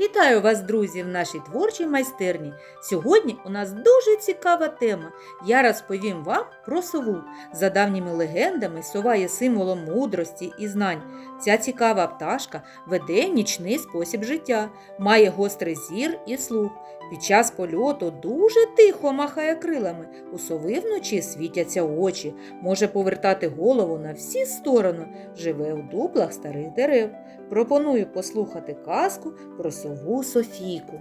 Вітаю вас, друзі, в нашій творчій майстерні. Сьогодні у нас дуже цікава тема. Я розповім вам про сову. За давніми легендами, сова є символом мудрості і знань. Ця цікава пташка веде нічний спосіб життя, має гострий зір і слух. Під час польоту дуже тихо махає крилами. У сови вночі світяться очі, може повертати голову на всі сторони, живе у дуплах старих дерев. Пропоную послухати казку про сову Софійку.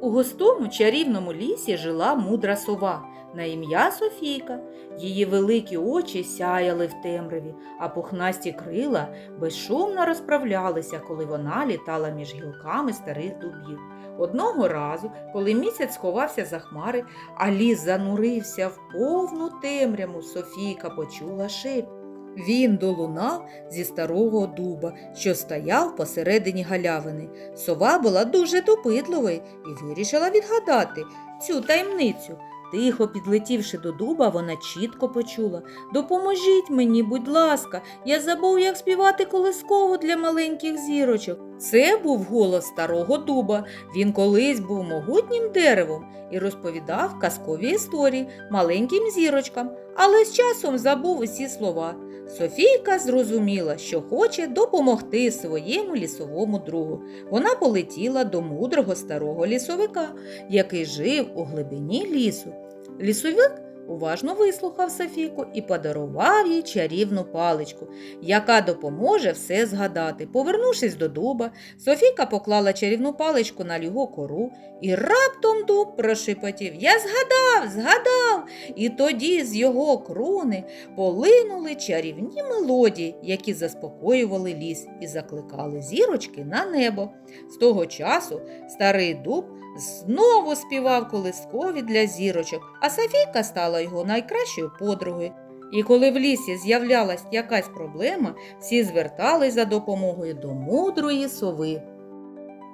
У густому чарівному лісі жила мудра сова на ім'я Софійка. Її великі очі сяяли в темряві, а пухнасті крила безшумно розправлялися, коли вона літала між гілками старих дубів. Одного разу, коли місяць сховався за хмари, а ліс занурився в повну темряву, Софійка почула шепіт. Він долунав зі старого дуба, що стояв посередині галявини. Сова була дуже допитливою і вирішила відгадати цю таємницю. Тихо підлетівши до дуба, вона чітко почула Допоможіть мені, будь ласка, я забув, як співати колискову для маленьких зірочок. Це був голос старого дуба. Він колись був могутнім деревом і розповідав казкові історії маленьким зірочкам, але з часом забув усі слова. Софійка зрозуміла, що хоче допомогти своєму лісовому другу. Вона полетіла до мудрого старого лісовика, який жив у глибині лісу. Лісовик уважно вислухав Софійку і подарував їй чарівну паличку, яка допоможе все згадати. Повернувшись до дуба, Софійка поклала чарівну паличку на його кору і раптом дуб прошепотів Я згадав, згадав. І тоді з його крони полинули чарівні мелодії, які заспокоювали ліс і закликали зірочки на небо. З того часу старий дуб знову співав колискові для зірочок, а Софійка стала його найкращою подругою. І коли в лісі з'являлась якась проблема, всі звертались за допомогою до мудрої сови.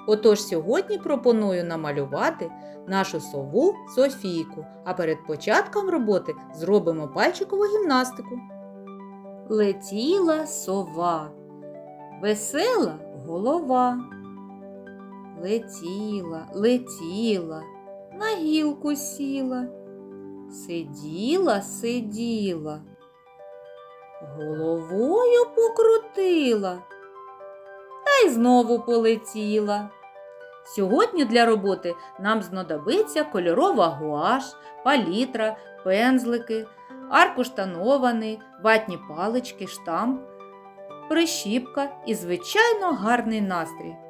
Отож сьогодні пропоную намалювати нашу сову Софійку, а перед початком роботи зробимо пальчикову гімнастику. Летіла сова, весела голова. Летіла, летіла, на гілку сіла, сиділа, сиділа, головою покрутила та й знову полетіла. Сьогодні для роботи нам знадобиться кольорова гуаш, палітра, пензлики, аркуш тонований, ватні палички, штамп, прищіпка і, звичайно, гарний настрій.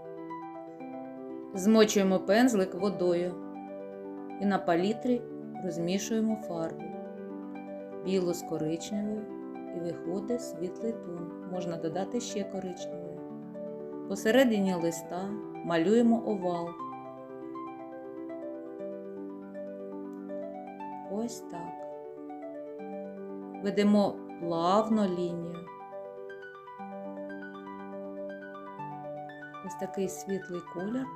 Змочуємо пензлик водою і на палітрі розмішуємо фарбу білу з коричневою і виходить світлий тон. Можна додати ще коричневої. Посередині листа малюємо овал. Ось так. Ведемо плавно лінію. Ось такий світлий колір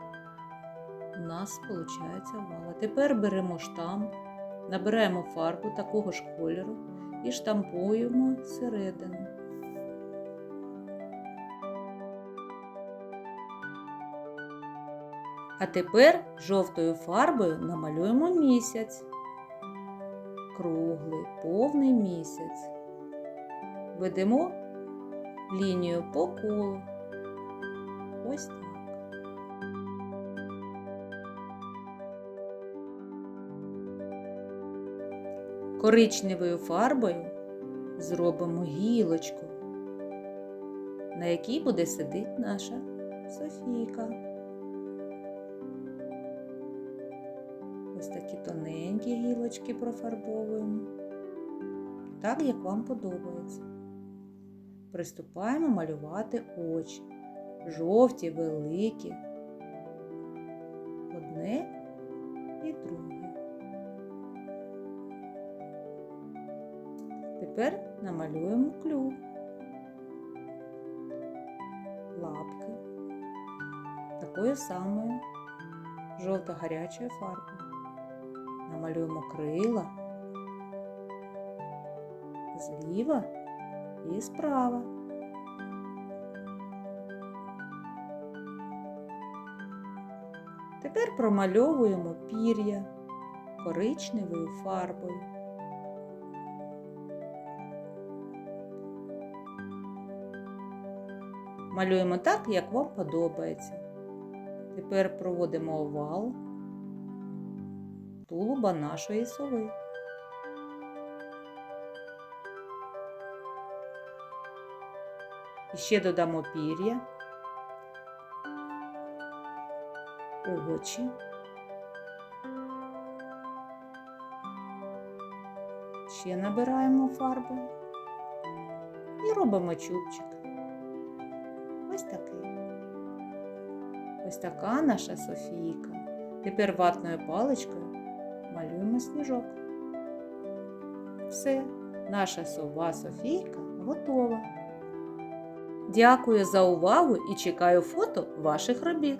нас виходить овал. А тепер беремо штамп, набираємо фарбу такого ж кольору і штампуємо всередину. А тепер жовтою фарбою намалюємо місяць. Круглий, повний місяць. Ведемо лінію по колу. Ось так. Коричневою фарбою зробимо гілочку, на якій буде сидіти наша Софійка. Ось такі тоненькі гілочки профарбовуємо, так як вам подобається. Приступаємо малювати очі. Жовті, великі, одне і друге. Тепер намалюємо клюв, лапки такою самою жовто-гарячою фарбою. Намалюємо крила зліва і справа. Тепер промальовуємо пір'я коричневою фарбою. Малюємо так, як вам подобається. Тепер проводимо овал тулуба нашої сови. І ще додамо пір'я, очі. Ще набираємо фарби і робимо чубчик. Ось такий. Ось така наша Софійка. Тепер ватною паличкою малюємо сніжок. Все, наша сова Софійка готова. Дякую за увагу і чекаю фото ваших робіт.